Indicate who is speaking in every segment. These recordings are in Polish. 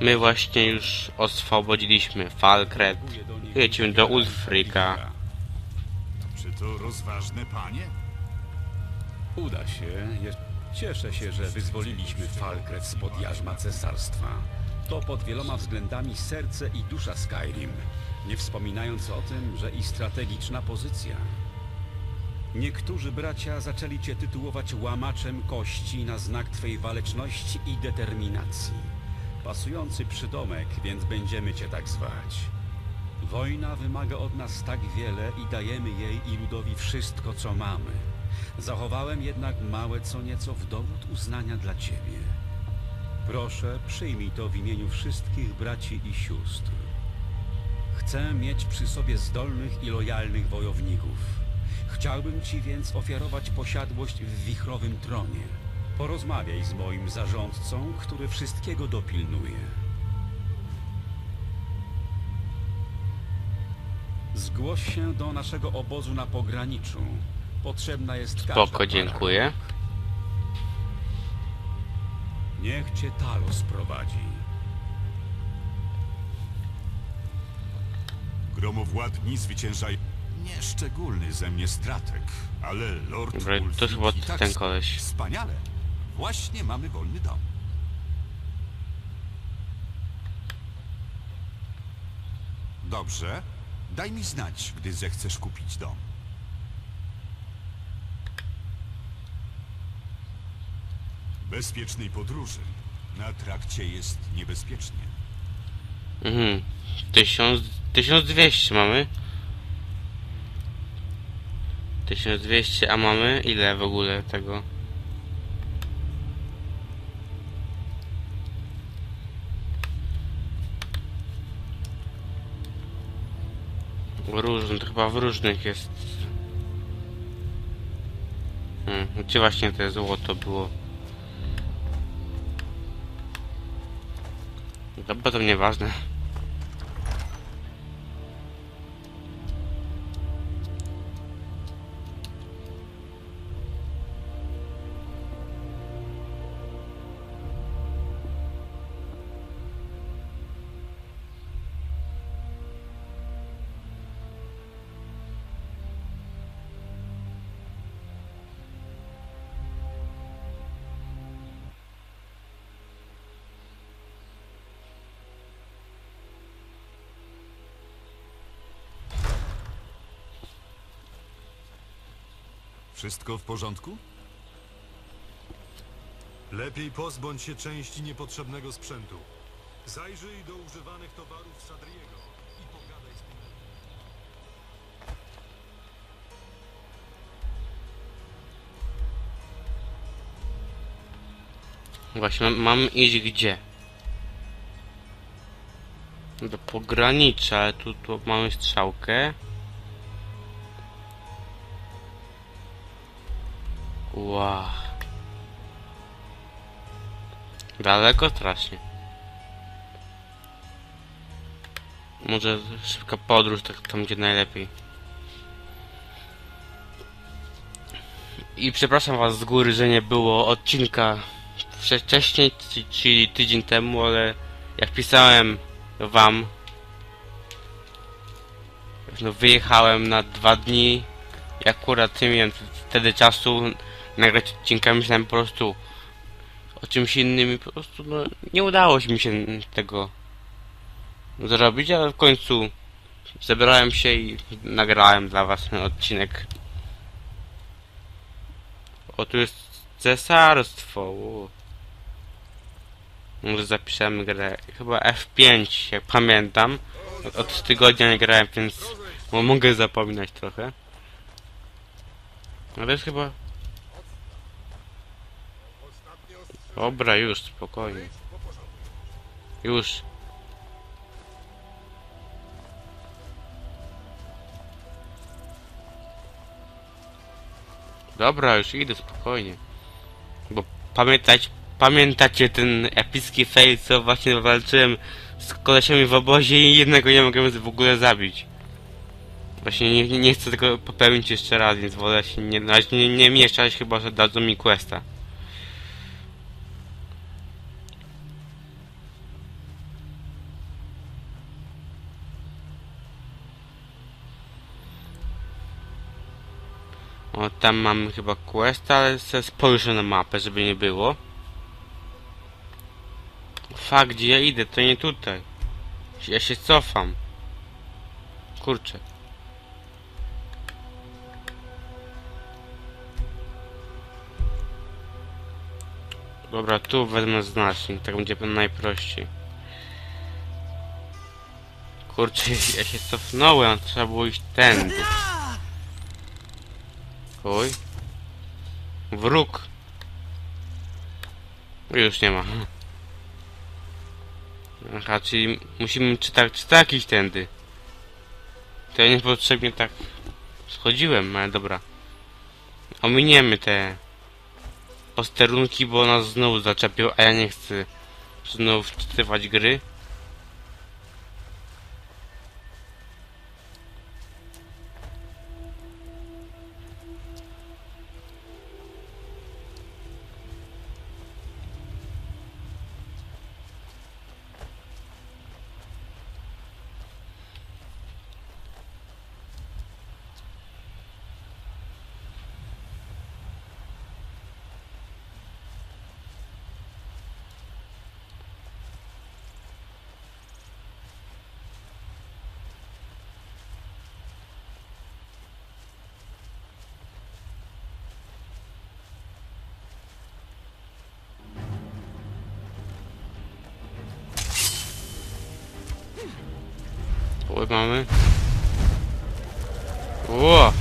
Speaker 1: My właśnie już oswobodziliśmy Falkret. Jedziemy do Ulfrika.
Speaker 2: Czy to rozważne panie?
Speaker 3: Uda się. Cieszę się, że wyzwoliliśmy Falkret spod jarzma cesarstwa. To pod wieloma względami serce i dusza Skyrim. Nie wspominając o tym, że i strategiczna pozycja. Niektórzy bracia zaczęli cię tytułować łamaczem kości na znak twej waleczności i determinacji. Pasujący przydomek, więc będziemy cię tak zwać. Wojna wymaga od nas tak wiele i dajemy jej i ludowi wszystko, co mamy. Zachowałem jednak małe co nieco w dowód uznania dla ciebie. Proszę, przyjmij to w imieniu wszystkich braci i sióstr. Chcę mieć przy sobie zdolnych i lojalnych wojowników. Chciałbym ci więc ofiarować posiadłość w wichrowym tronie. Porozmawiaj z moim zarządcą, który wszystkiego dopilnuje. Zgłoś się do naszego obozu na pograniczu. Potrzebna jest każda
Speaker 1: Spoko,
Speaker 3: para.
Speaker 1: dziękuję.
Speaker 3: Niech cię Talos prowadzi.
Speaker 2: Gromowładni zwyciężają. Nieszczególny ze mnie stratek, ale Lord
Speaker 1: Dobra, to chyba
Speaker 2: i tak
Speaker 1: ten koleś.
Speaker 2: Wspaniale. Właśnie mamy wolny dom. Dobrze. Daj mi znać, gdy zechcesz kupić dom. Bezpiecznej podróży. Na trakcie jest niebezpiecznie.
Speaker 1: Mhm. 1000, 1200 mamy. 1200, a mamy ile w ogóle tego? Różnych, to chyba w różnych jest. Hmm, gdzie właśnie to złoto było? Dobra, to nieważne.
Speaker 2: Wszystko w porządku?
Speaker 4: Lepiej pozbądź się części niepotrzebnego sprzętu. Zajrzyj do używanych towarów Sadriego i pogadaj z nim.
Speaker 1: Właśnie, mam, iść gdzie? Do pogranicza, tu, tu mamy strzałkę. Wow. Daleko strasznie. Może szybka podróż, tak tam gdzie najlepiej. I przepraszam was z góry, że nie było odcinka wcze- wcześniej, czy- czyli tydzień temu, ale jak pisałem wam, no wyjechałem na dwa dni i akurat nie miałem wtedy czasu nagrać odcinka, myślałem po prostu o czymś innym i po prostu no, nie udało mi się tego zrobić, ale w końcu zebrałem się i nagrałem dla was ten odcinek. O, tu jest cesarstwo. Może zapiszemy grę. Chyba F5, jak pamiętam. Od, od tygodnia nie grałem, więc mo- mogę zapominać trochę. Ale jest chyba... Dobra, już, spokojnie. Już. Dobra, już idę spokojnie. Bo pamiętać, pamiętacie ten epicki fail, co właśnie walczyłem z kolesiami w obozie i jednego nie mogłem w ogóle zabić. Właśnie nie, nie, chcę tego popełnić jeszcze raz, więc wolę się nie, nie, nie mieszać, chyba że dadzą mi questa. Tam mamy chyba questa, ale spojrzę na mapę, żeby nie było. Fak, gdzie ja idę? To nie tutaj. Ja się cofam. Kurczę. Dobra, tu wezmę znacznik, tak będzie najprościej. Kurczę, ja się cofnąłem, trzeba było iść tędy. Oj. Wróg. Już nie ma. Aha, czyli musimy czytać, czytać iść tędy. To ja niepotrzebnie tak schodziłem, ale dobra. Ominiemy te posterunki, bo nas znowu zaczepią, a ja nie chcę znowu wczytywać gry. Oj, mamy. Ło!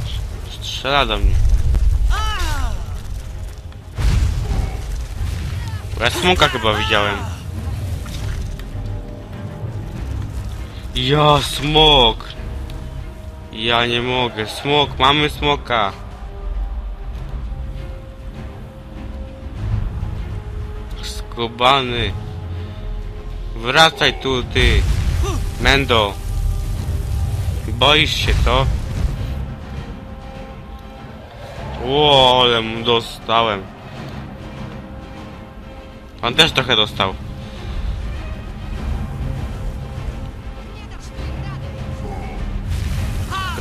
Speaker 1: Strzela do mnie. Ja smoka chyba widziałem. Ja, smok! Ja nie mogę. Smok, mamy smoka. Skubany. Wracaj tu, ty. Mendo. Boisz się to? Ło, ale mu dostałem. On też trochę dostał.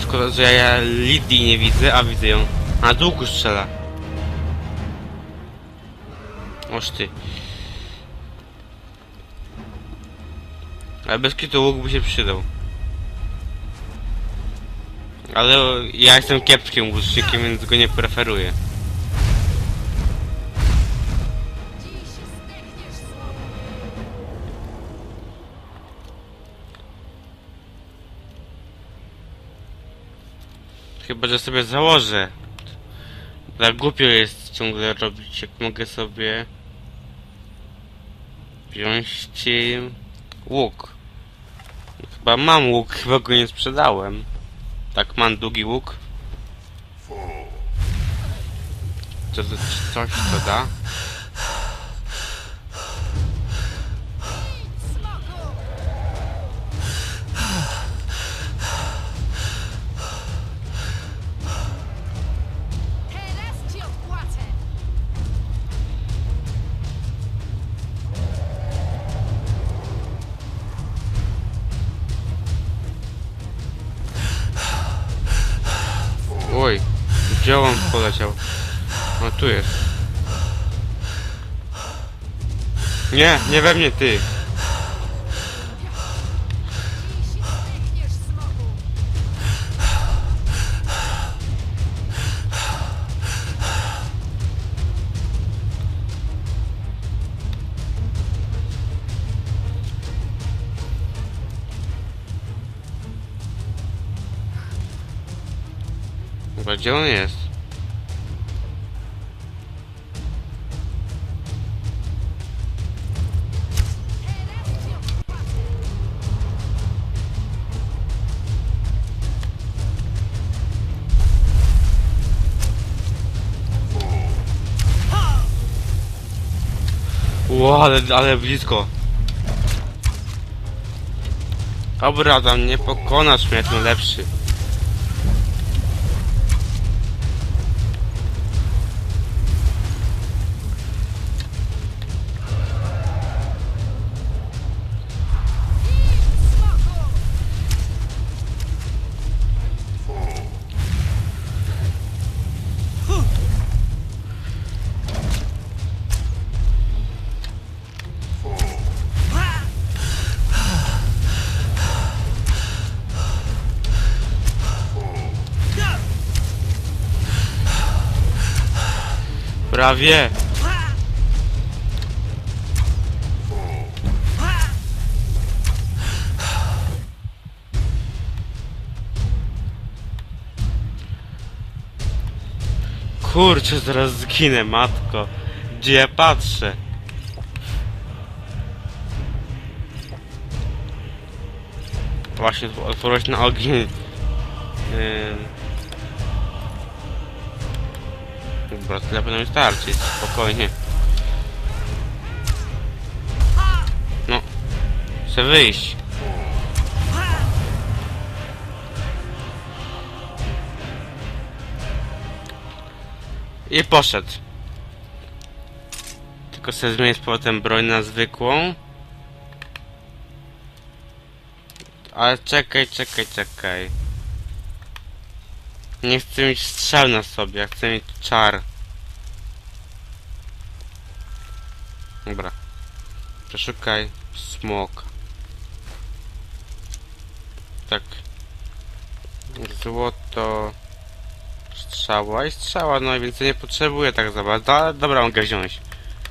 Speaker 1: Szkoda, że ja Lidii nie widzę, a widzę ją. A długo strzela. Oż ty. Ale bez kitu łuk by się przydał. Ale ja jestem kiepskim łucznikiem, więc go nie preferuję. Chyba, że sobie założę. Tak głupio jest ciągle robić, jak mogę sobie wziąć łuk. Chyba mam łuk, chyba go nie sprzedałem. Tak, mam długi łuk. Co coś to da? Nie, nie we mnie ty. Gdzie on jest? Ale, ale blisko. Dobra, tam nie pokonasz mnie, jestem lepszy. Prawie. Kurczę, zaraz zginę, matko. Gdzie ja patrzę? Właśnie otworzyłeś na ogień. Ym. Dobra, tyle powinno mi starczyć, spokojnie. No, chcę wyjść. I poszedł. Tylko sobie zmienię z powrotem broń na zwykłą. Ale czekaj, czekaj, czekaj. Nie chcę mieć strzał na sobie, chcę mieć czar. Dobra. Przeszukaj smok. Tak. Złoto. Strzała i strzała, no i więcej nie potrzebuję tak za bardzo, ale dobra, mogę wziąć.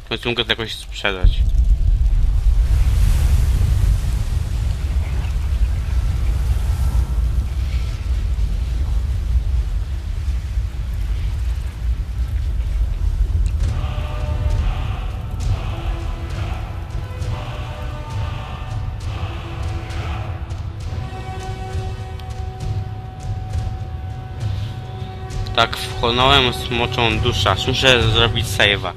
Speaker 1: W końcu mogę to jakoś sprzedać. Wchłonąłem smoczą dusza. Muszę zrobić save'a.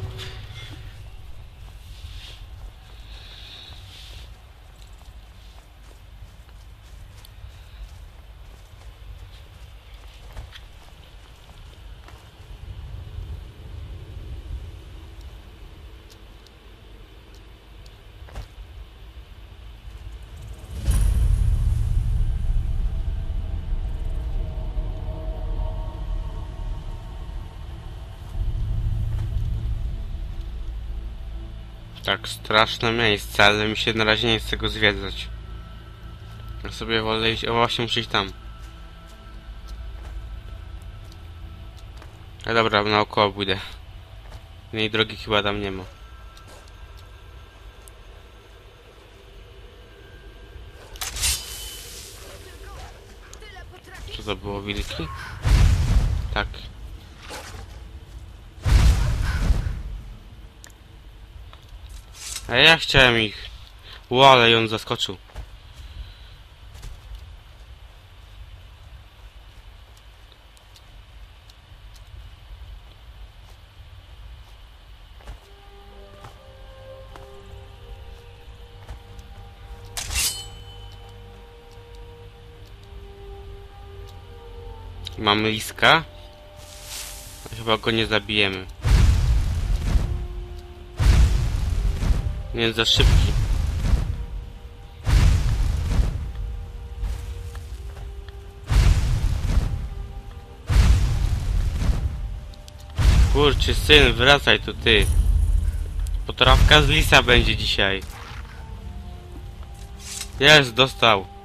Speaker 1: Tak, straszne miejsce, ale mi się na razie nie chce go zwiedzać. Ja sobie wolę iść, o właśnie muszę iść tam. A dobra, naokoło pójdę. Innej drogi chyba tam nie ma. Co to było, wilki? Tak. A ja chciałem ich. Ale ją zaskoczył. Mamy liska. Chyba go nie zabijemy. Nie jest za szybki. Kurczy syn, wracaj tu ty. Potrawka z lisa będzie dzisiaj. Jest, dostał.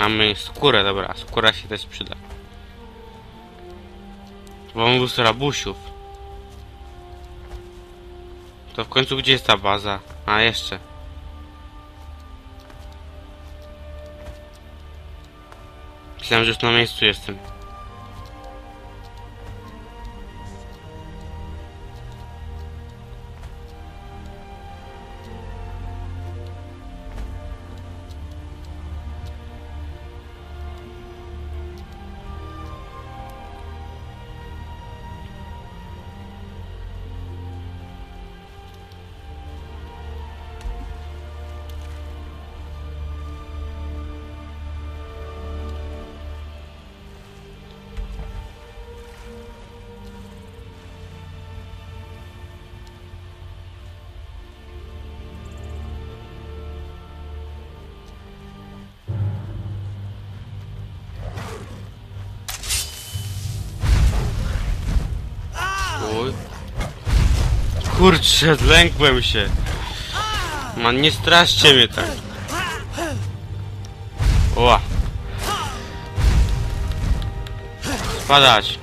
Speaker 1: Mamy skórę, dobra, skóra się też przyda. Wąwóz rabusiów. To w końcu gdzie jest ta baza? A, jeszcze. Myślałem, że już na miejscu jestem. Kurczę, zlękłem się. Man, nie straszcie mnie tak. Ła. Spadać.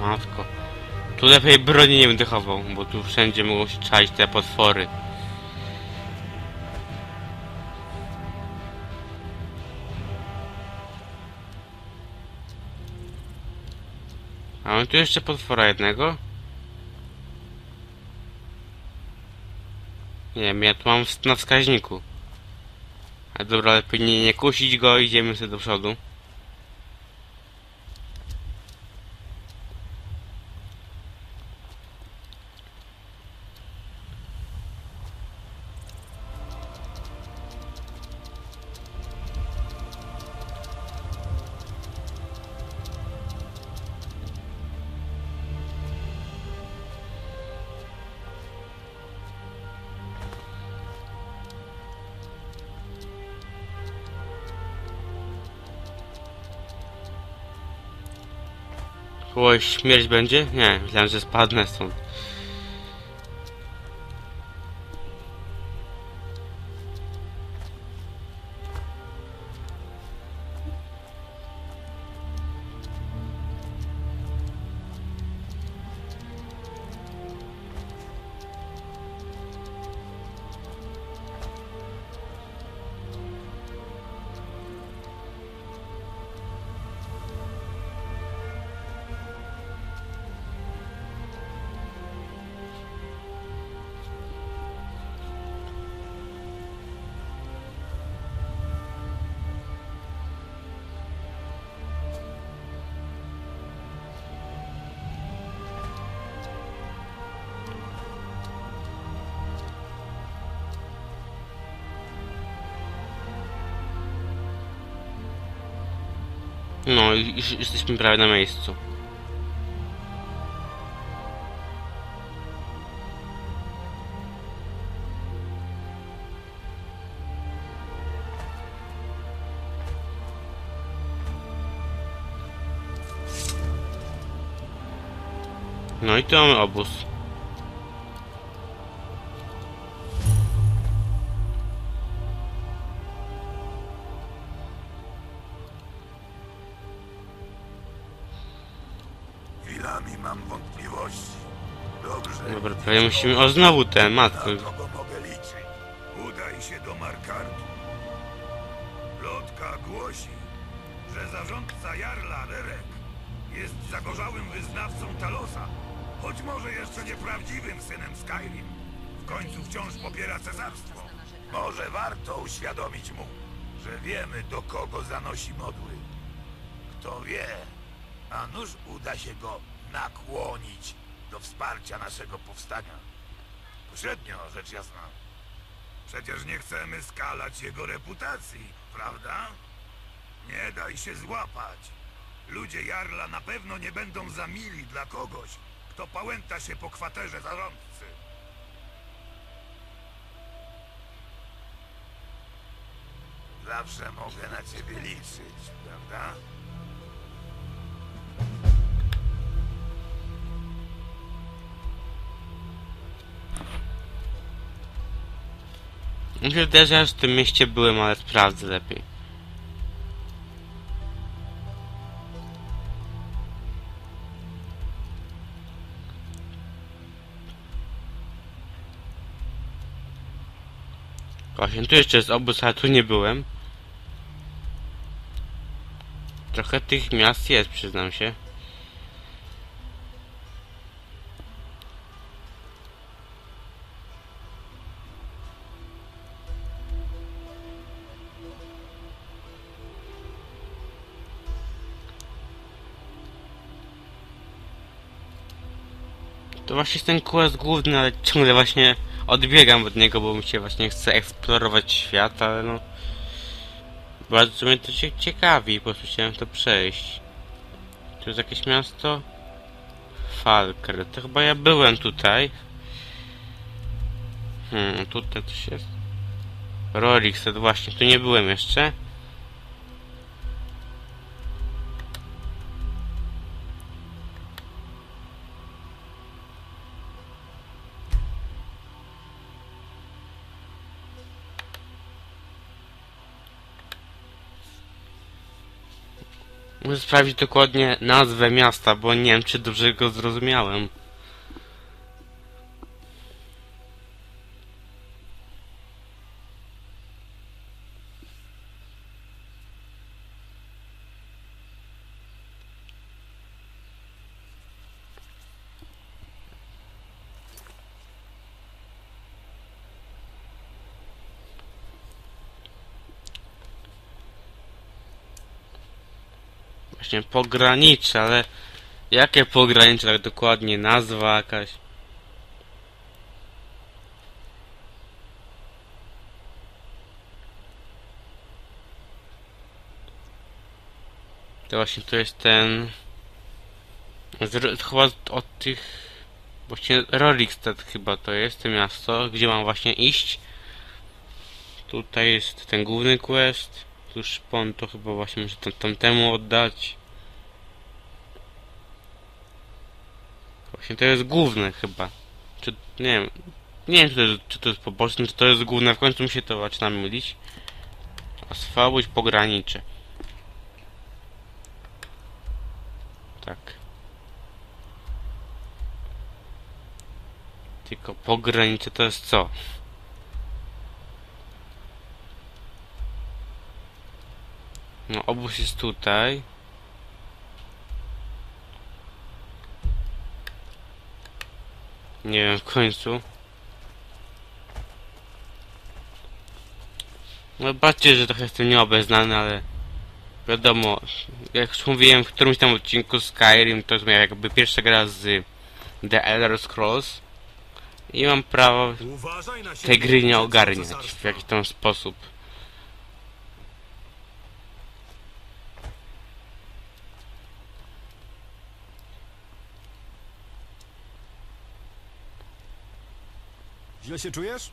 Speaker 1: Matko. Tu lepiej broni nie będę bo tu wszędzie mogą się czaić te potwory. Mamy tu jeszcze potwora jednego? Nie wiem, ja tu mam na wskaźniku. A dobra, lepiej nie, nie kusić go, idziemy sobie do przodu. Oj, śmierć będzie? Nie, myślałem, że spadnę stąd. No już jesteśmy prawie na miejscu. No i tu mamy obóz.
Speaker 5: Chwilami mam wątpliwości. Dobrze.
Speaker 1: Dobra, prawie musimy... O, znowu ten, matko.
Speaker 5: Na kogo mogę liczyć? Udaj się do Markartu. Plotka głosi, że zarządca Jarla Rerek jest zagorzałym wyznawcą Talosa, choć może jeszcze nieprawdziwym synem Skyrim. W końcu wciąż popiera cesarstwo. Może warto uświadomić mu, że wiemy do kogo zanosi modły. Kto wie, a nuż uda się go nakłonić do wsparcia naszego powstania. Pośrednio, rzecz jasna. Przecież nie chcemy skalać jego reputacji, prawda? Nie daj się złapać. Ludzie Jarla na pewno nie będą za mili dla kogoś, kto pałęta się po kwaterze zarządcy. Zawsze mogę na ciebie liczyć, prawda?
Speaker 1: Mi się wydaje, że w tym mieście byłem, ale sprawdzę lepiej. Właśnie, tu jeszcze jest obóz, ale tu nie byłem. Trochę tych miast jest, przyznam się. To właśnie jest ten quest główny, ale ciągle właśnie odbiegam od niego, bo mi się właśnie chce eksplorować świat, ale no... Bardzo mnie to cie ciekawi, po prostu chciałem to przejść. Tu jest jakieś miasto? Falker, to chyba ja byłem tutaj. Hmm, tutaj coś jest. Rorikset, właśnie, tu nie byłem jeszcze. Muszę sprawdzić dokładnie nazwę miasta, bo nie wiem, czy dobrze go zrozumiałem. Właśnie pogranicze, ale jakie pogranicze tak dokładnie? Nazwa jakaś. To właśnie to jest ten... Z, chyba od tych... Właśnie Rorikstead chyba to jest, to miasto, gdzie mam właśnie iść. Tutaj jest ten główny quest. Tu szpon to chyba właśnie muszę tam, tamtemu oddać. Właśnie to jest główne chyba. Czy nie wiem. Nie wiem czy to jest, czy to jest poboczne, czy to jest główne. W końcu mi się to zaczyna mylić. Oswabuć pogranicze. Tak. Tylko pogranicze to jest co? No, obóz jest tutaj. Nie wiem, w końcu. No, baczcie, że trochę jestem nieobeznany, ale wiadomo, jak już mówiłem w którymś tam odcinku Skyrim, to jest moja jakby pierwsza gra z The Elder Scrolls i mam prawo tej gry nie ogarniać w jakiś tam sposób.
Speaker 4: Źle się czujesz?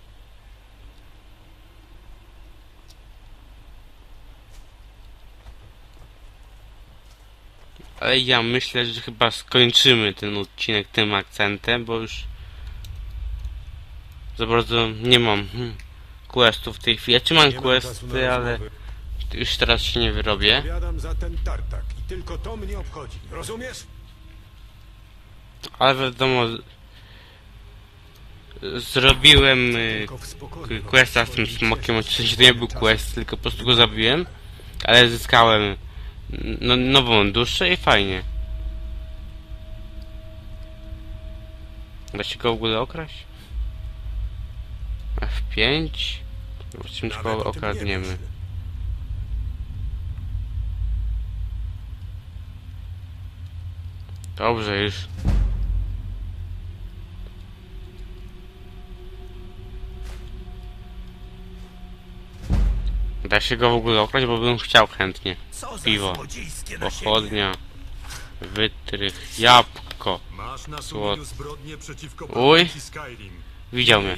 Speaker 1: Ale ja myślę, że chyba skończymy ten odcinek tym akcentem, bo już za bardzo nie mam hmm, questów w tej chwili. Ja czy mam questy, ale już teraz się nie wyrobię.
Speaker 4: Odpowiadam za ten tartak i tylko to mnie obchodzi. Rozumiesz?
Speaker 1: Ale wiadomo, z- zrobiłem y, questa z tym smokiem, w sensie to nie był quest, tylko po prostu go zabiłem, ale zyskałem no, nową duszę i fajnie. Da się go w ogóle okraść? F5? W czym
Speaker 4: Nawet
Speaker 1: go okradniemy? Dobrze już. Da się go w ogóle okraść, bo bym chciał chętnie. Piwo. Pochodnia. Wytrych. Jabłko.
Speaker 4: Przeciwko
Speaker 1: Uj. Widział mnie.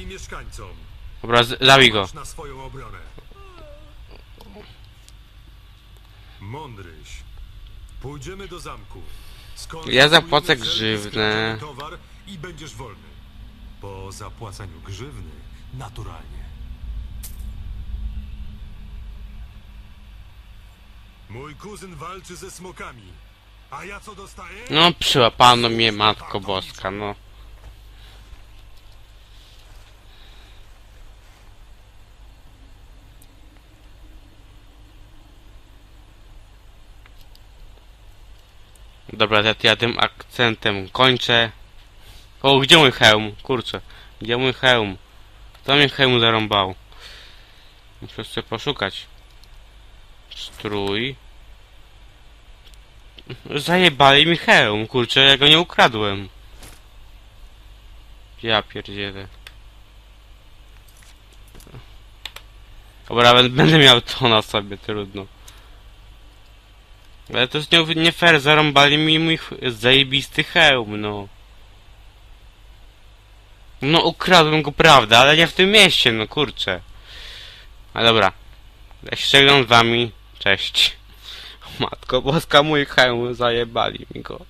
Speaker 1: Dobra, zabij go.
Speaker 4: Mądryś. Pójdziemy do zamku.
Speaker 1: Ja zapłacę grzywnę.
Speaker 4: skradziony towar i będziesz wolny. Po zapłaceniu grzywny, naturalnie. Mój kuzyn walczy ze smokami. A ja co dostaję?
Speaker 1: No przyłapano mnie matko boska, no. Dobra, ja, ja tym akcentem kończę. O, gdzie mój hełm? Kurczę, gdzie mój hełm? Kto mnie hełm zarąbał? Muszę sobie poszukać. Strój. Zajebali mi hełm, kurczę, ja go nie ukradłem. Ja pierdzielę. Dobra, bę- będę miał to na sobie, trudno. Ale to jest nie, fair, zarąbali mi mój zajebisty hełm, no. No ukradłem go, prawda, ale nie w tym mieście, no kurczę. A dobra. Ja się z wami. Cześć. Matko boska, mój hełm, zajebali mi go.